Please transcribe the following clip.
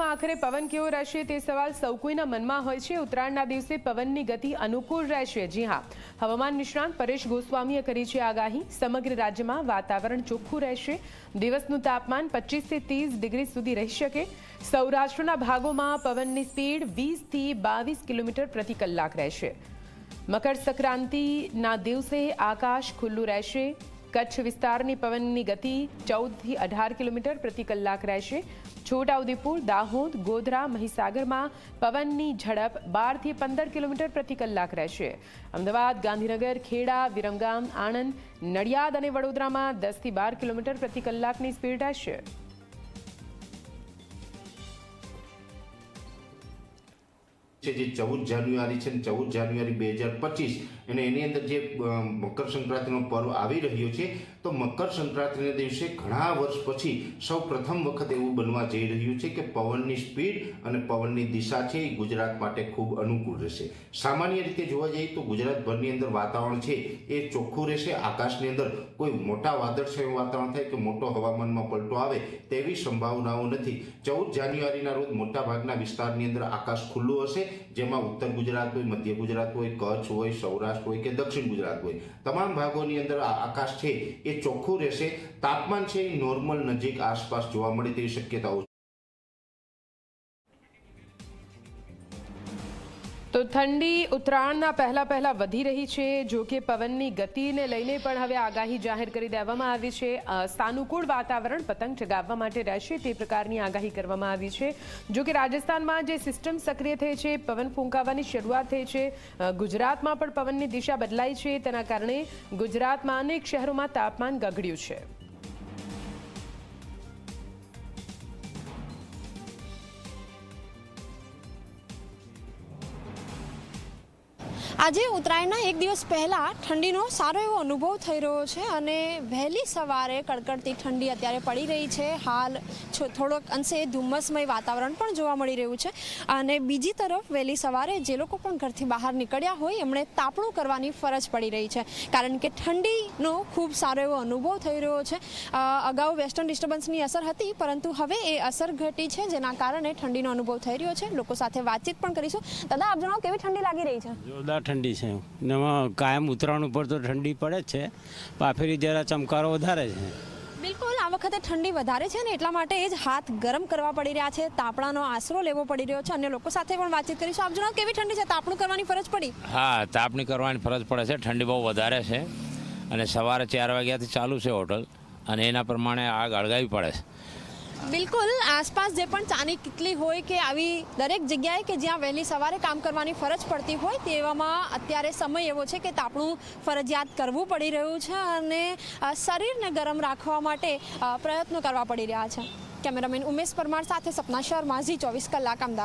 ઉત્તરાયણમાં આખરે પવન કેવો રહેશે તે સવાલ સૌ કોઈના મનમાં હોય છે. ઉત્તરાયણના દિવસે પવનની ગતિ અનુકૂળ રહેશે. જી હા, હવામાન નિષ્ણાંત પરેશ ગોસ્વામીએ કરી છે આગાહી. સમગ્ર રાજ્યમાં વાતાવરણ ચોખ્ખું રહેશે. દિવસનું તાપમાન પચીસથી ત્રીસ ડિગ્રી સુધી રહી શકે. સૌરાષ્ટ્રના ભાગોમાં પવનની સ્પીડ વીસથી બાવીસ કિલોમીટર પ્રતિ કલાક રહેશે. મકર સંક્રાંતિના દિવસે આકાશ ખુલ્લું રહેશે. કચ્છ વિસ્તારની પવનની ગતિ ચૌદથી અઢાર કિલોમીટર પ્રતિ કલાક રહેશે. છોટાઉદેપુર, દાહોદ, ગોધરા, મહીસાગરમાં પવનની ઝડપ બારથી પંદર કિલોમીટર પ્રતિ કલાક રહેશે. અમદાવાદ, ગાંધીનગર, ખેડા, વિરમગામ, આણંદ, નડિયાદ અને વડોદરામાં દસથી બાર કિલોમીટર પ્રતિ કલાકની સ્પીડ રહેશે. છે જે ચૌદ જાન્યુઆરી છે ને ચૌદ જાન્યુઆરી બે હજાર પચીસ. અને એની અંદર જે મકર સંક્રાંતિનો પર્વ આવી રહ્યો છે, તો મકર સંક્રાંતિના દિવસે ઘણા વર્ષ પછી સૌ પ્રથમ વખત એવું બનવા જઈ રહ્યું છે કે પવનની સ્પીડ અને પવનની દિશા છે એ ગુજરાત માટે ખૂબ અનુકૂળ રહેશે. સામાન્ય રીતે જોવા જઈએ તો ગુજરાતભરની અંદર વાતાવરણ છે એ ચોખ્ખું રહેશે. આકાશની અંદર કોઈ મોટા વાદળછાયું વાતાવરણ થાય કે મોટો હવામાનમાં પલટો આવે તેવી સંભાવનાઓ નથી. ચૌદ જાન્યુઆરીના રોજ મોટાભાગના વિસ્તારની અંદર આકાશ ખુલ્લું હશે જેમાં ઉત્તર ગુજરાત હોય, મધ્ય ગુજરાત હોય, કચ્છ હોય, સૌરાષ્ટ્ર હોય કે દક્ષિણ ગુજરાત હોય. તમામ ભાગોની અંદર આકાશ છે એ ચોખ્ખું રહેશે. તાપમાન છે એ નોર્મલ નજીક આસપાસ જોવા મળે તેવી શક્યતાઓ તો ઠંડી ઉત્તરાયણના પહેલા પહેલા વધી રહી છે, જો કે પવનની ગતિને લઈને પણ હવે આગાહી જાહેર કરી દેવામાં આવી છે. સાનુકૂળ વાતાવરણ પતંગ ચગાવવા માટે રહેશે તે પ્રકારની આગાહી કરવામાં આવી છે. જો કે રાજસ્થાનમાં જે સિસ્ટમ સક્રિય થઈ છે, પવન ફૂંકાવાની શરૂઆત થઈ છે. ગુજરાતમાં પણ પવનની દિશા બદલાઈ છે. તેના કારણે ગુજરાતમાં અનેક શહેરોમાં તાપમાન ગગડ્યું છે. આજે ઉત્તરાયણના એક દિવસ પહેલાં ઠંડીનો સારો એવો અનુભવ થઈ રહ્યો છે અને વહેલી સવારે કડકડતી ઠંડી અત્યારે પડી રહી છે. હાલ થોડોક અંશે ધુમ્મસમય વાતાવરણ પણ જોવા મળી રહ્યું છે. અને બીજી તરફ વહેલી સવારે જે લોકો પણ ઘરથી બહાર નીકળ્યા હોય, એમણે તાપણું કરવાની ફરજ પડી રહી છે. કારણ કે ઠંડીનો ખૂબ સારો એવો અનુભવ થઈ રહ્યો છે. અગાઉ વેસ્ટર્ન ડિસ્ટર્બન્સની અસર હતી, પરંતુ હવે એ અસર ઘટી છે, જેના કારણે ઠંડીનો અનુભવ થઈ રહ્યો છે. લોકો સાથે વાતચીત પણ કરીશું. દાદા, આપ જણાવો, કેવી ઠંડી લાગી રહી છે? ઠંડી છે. ને એમાં કાયમ ઉતરાણ ઉપર તો ઠંડી પડે જ છે. પાફેરી જરા ચમકારો વધારે છે. બિલકુલ આ વખતે ઠંડી વધારે છે ને એટલા માટે એ જ હાથ ગરમ કરવા પડી રહ્યા છે. તાપણાનો આશરો લેવો પડી રહ્યો છે. અન્ય લોકો સાથે પણ વાતચીત કરીશું. આપ જણાવો કેવી ઠંડી છે? તાપણું કરવાની ફરજ પડી? હા તાપણી કરવાની ફરજ પડે છે. ઠંડી બહુ વધારે છે. અને સવારે ચાર વાગ્યાથી ચાલુ છે હોટલ. અને એના પ્રમાણે આગ અળગાવી પડે છે. બિલકુલ, આસપાસ જે પણ ચાની કિટલી હોય કે આવી દરેક જગ્યાએ કે જ્યાં વહેલી સવારે કામ કરવાની ફરજ પડતી હોય, તેવામાં અત્યારે સમય એવો છે કે તાપણું ફરજિયાત કરવું પડી રહ્યું છે અને શરીરને ગરમ રાખવા માટે પ્રયત્નો કરવા પડી રહ્યા છે. કેમેરામેન ઉમેશ પરમાર સાથે સપના શર્મા ચોવીસ કલાક, અમદાવાદ.